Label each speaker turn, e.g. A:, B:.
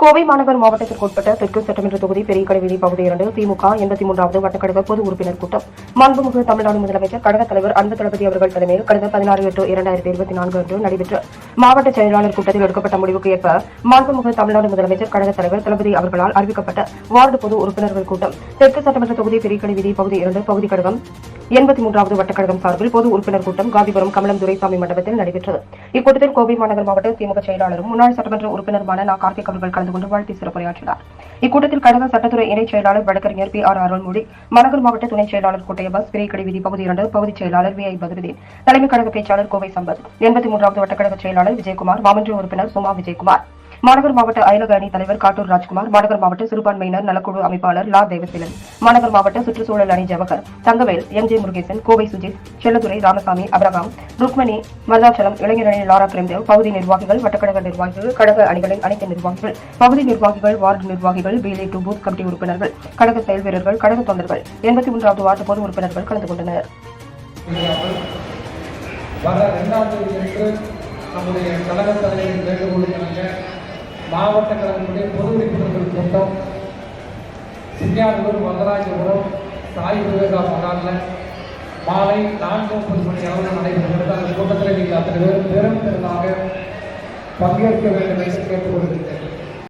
A: கோவை மாநகர் மாவட்டத்திற்கு உட்பட்ட தெற்கு சட்டமன்ற தொகுதி பெரியகடை வீதி பகுதி இரண்டு திமுக எண்பத்தி மூன்றாவது வட்டக்கழக பொது உறுப்பினர் கூட்டம். மாண்புமிகு தமிழ்நாடு முதலமைச்சர் கழக தலைவர் அன்பு தளபதி அவர்கள் தலைமையில் கடந்த பதினாறு எட்டு இரண்டாயிரத்தி இருபத்தி நான்கு அன்று நடைபெற்ற மாவட்ட செயலாளர் கூட்டத்தில் எடுக்கப்பட்ட முடிவுக்கு ஏற்ப மாண்புமிகு தமிழ்நாடு முதலமைச்சர் கழக தலைவர் தளபதி அவர்களால் அறிவிக்கப்பட்ட வார்டு பொது உறுப்பினர்கள் கூட்டம். தெற்கு சட்டமன்ற தொகுதி பெரியகடை வீதி பகுதி இரண்டு பகுதி கழகம் எண்பத்தி மூன்றாவது வட்டக்கழகம் சார்பில் பொது உறுப்பினர் கூட்டம் காந்திபுரம் கமலம் துரைசாமி மண்டபத்தில் நடைபெற்றது. இக்கூட்டத்தில் கோவை மாநகர் மாவட்ட திமுக செயலாளரும் முன்னாள் சட்டமன்ற உறுப்பினருமான நா. கார்த்திக் அவர்கள் கலந்து கொண்டு வாழ்த்து சிறப்புரையாற்றினார். இக்கூட்டத்தில் கழக சட்டத்துறை இணைச் செயலாளர் வழக்கறிஞர் பி. ஆர். அருள்மொழி மாநகர் மாவட்ட துணை செயலாளர் கோட்டையபாஸ் பெரியக்கடை வீதி பகுதி இரண்டு பகுதிச் செயலாளர் வி. ஐ. பதுருதீன் தலைமை கழக பேச்சாளர் கோவை சம்பத் எண்பத்தி மூன்றாவது வட்டக்கழக செயலாளர் விஜயகுமார் மாமன்ற உறுப்பினர் சுமா விஜயகுமார். மாநகர் மாவட்ட அயலக அணி தலைவர் காட்டூர் ராஜ்குமார் மாநகர் மாவட்ட சிறுபான்மையினர் நலக்குழு அமைப்பாளர் லா தேவசீலன் மாநகர் மாவட்ட சுற்றுச்சூழல் அணி Jawahar Thangavel M J Murugesan Kovai Sujith Chelladurai Ramasamy Abraham Rukmani Maruthachalam இளைஞரணி லாரா பிரேம்தேவ் பகுதி நிர்வாகிகள் வட்டக்கழக நிர்வாகிகள் கழக அணிகளின் அனைத்து நிர்வாகிகள் பகுதி நிர்வாகிகள் வார்டு நிர்வாகிகள் பிஜே டு பூத் கமிட்டி உறுப்பினர்கள் கழக செயல் வீரர்கள் கழக தொண்டர்கள் எண்பத்தி மூன்றாவது வார்டு பொது உறுப்பினர்கள் கலந்து கொண்டனர்.
B: வர தேதி நம்முடைய கழக தலைவரின் மாவட்ட கழகத்துடைய பொது உறுப்பினர்கள் கூட்டம் சிங்கானூர் வரதராஜபுரம் சாய் விவேகா மகாலில் மாலை நான்கு முப்பது மணி அளவில் நடைபெறுகிறது. அந்த கூட்டத்தில் நீங்கள் அத்தனை பேரும் பெரும் பெருமாக பங்கேற்க வேண்டும் என்று கேட்டுக்கொள்கிறேன்